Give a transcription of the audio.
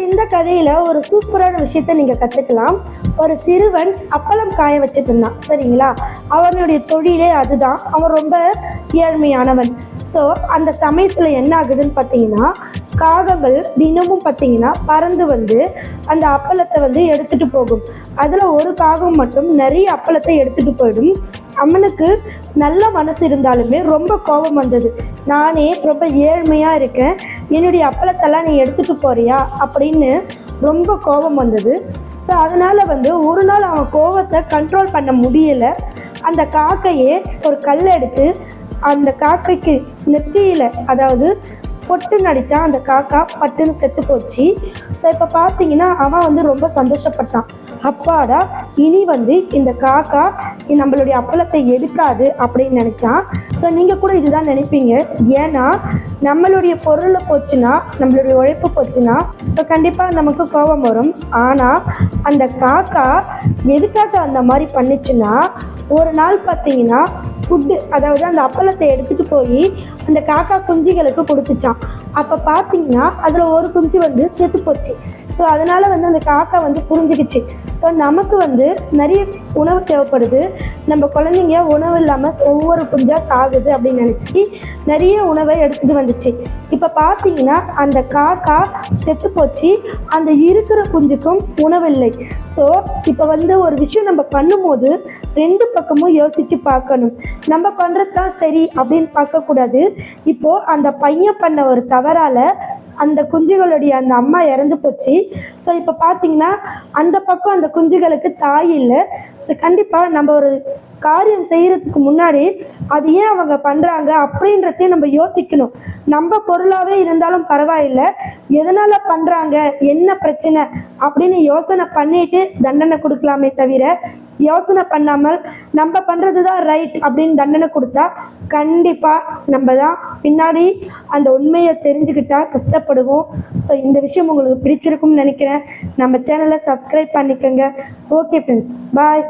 இந்த கதையில ஒரு சூப்பரான விஷயத்த நீங்க கத்துக்கலாம். ஒரு சிறுவன் அப்பளம் காய வச்சுட்டு இருந்தான் சரிங்களா? அவனுடைய தொழிலே அதுதான். அவன் ரொம்ப ஏழ்மையானவன். ஸோ அந்த சமயத்துல என்ன ஆகுதுன்னு பார்த்தீங்கன்னா காகங்கள் தினமும் பார்த்தீங்கன்னா பறந்து வந்து அந்த அப்பளத்தை வந்து எடுத்துட்டு போகும். அதுல ஒரு காகம் மட்டும் நிறைய அப்பளத்தை எடுத்துட்டு போயிடும். அவனுக்கு நல்ல மனசு இருந்தாலுமே ரொம்ப கோபம் வந்தது. நானே ரொம்ப ஏழ்மையாக இருக்கேன். என்னுடைய அப்பளத்தெல்லாம் நீ எடுத்துகிட்டு போறியா? அப்படின்னு ரொம்ப கோபம் வந்தது. ஸோ அதனால் வந்து ஒரு நாள் அவன் கோபத்தை கண்ட்ரோல் பண்ண முடியலை. அந்த காக்கையே ஒரு கல் எடுத்து அந்த காக்கைக்கு நெத்தியில் அதாவது பொட்டு நடித்தா அந்த காக்கா பட்டுன்னு செத்து போச்சு. ஸோ இப்போ பார்த்தீங்கன்னா அவன் வந்து ரொம்ப சந்தோஷப்பட்டான். அப்பாடா இனி வந்து இந்த காக்கா நம்மளுடைய அப்பளத்தை எடுக்காது அப்படின்னு நினச்சான் ஸோ நீங்கள் கூட இதுதான் நினைப்பீங்க. ஏன்னா நம்மளுடைய பொருளை போச்சுன்னா நம்மளுடைய உழைப்பு போச்சுன்னா ஸோ கண்டிப்பாக நமக்கு கோபம் வரும். ஆனால் அந்த காக்கா எதுக்காக அந்த மாதிரி பண்ணுச்சுன்னா ஒரு நாள் பார்த்தீங்கன்னா ஃபுட்டு அதாவது அந்த அப்பளத்தை எடுத்துகிட்டு போய் அந்த காக்கா குஞ்சுகளுக்கு கொடுத்துச்சான் அப்போ பார்த்தீங்கன்னா அதில் ஒரு குஞ்சு வந்து செத்து போச்சு. ஸோ அதனால் வந்து அந்த காக்கா வந்து புரிஞ்சுக்கிச்சு. ஸோ நமக்கு வந்து நிறைய உணவு தேவைப்படுது. நம்ம குழந்தைங்க உணவு இல்லாமல் ஒவ்வொரு குஞ்சாக சாகுது அப்படின்னு நினச்சி நிறைய உணவை எடுத்துகிட்டு வந்துச்சு. இப்போ பார்த்தீங்கன்னா அந்த காக்கா செத்து போச்சு. அந்த இருக்கிற குஞ்சுக்கும் உணவில்லை. ஸோ இப்போ வந்து ஒரு விஷயம் நம்ம பண்ணும்போது ரெண்டு பக்கமும் யோசித்து பார்க்கணும். நம்ம பண்ணுறது தான் சரி அப்படின்னு பார்க்கக்கூடாது. இப்போது அந்த பையன் பண்ண ஒரு தவறால் அந்த குஞ்சுகளுடைய அந்த அம்மா இறந்து போச்சு. ஸோ இப்போ பார்த்தீங்கன்னா அந்த பக்கம் அந்த குஞ்சுகளுக்கு தாய் இல்லை. ஸோ கண்டிப்பாக நம்ம ஒரு காரியம் செய்கிறதுக்கு முன்னாடி அது ஏன் அவங்க பண்ணுறாங்க அப்படின்றதையும் நம்ம யோசிக்கணும். நம்ம பொருளாகவே இருந்தாலும் பரவாயில்லை. எதனால் பண்ணுறாங்க என்ன பிரச்சனை? அப்படின்னு யோசனை பண்ணிட்டு தண்டனை கொடுக்கலாமே தவிர யோசனை பண்ணாமல் நம்ம பண்ணுறது தான் ரைட் அப்படின்னு தண்டனை கொடுத்தா கண்டிப்பாக நம்ம தான் பின்னாடி அந்த உண்மையை தெரிஞ்சுக்கிட்டா கஷ்டப்படுவோம். ஸோ இந்த விஷயம் உங்களுக்கு பிடிச்சிருக்கும்னு நினைக்கிறேன். நம்ம சேனலை சப்ஸ்கிரைப் பண்ணிக்கோங்க. Okay friends bye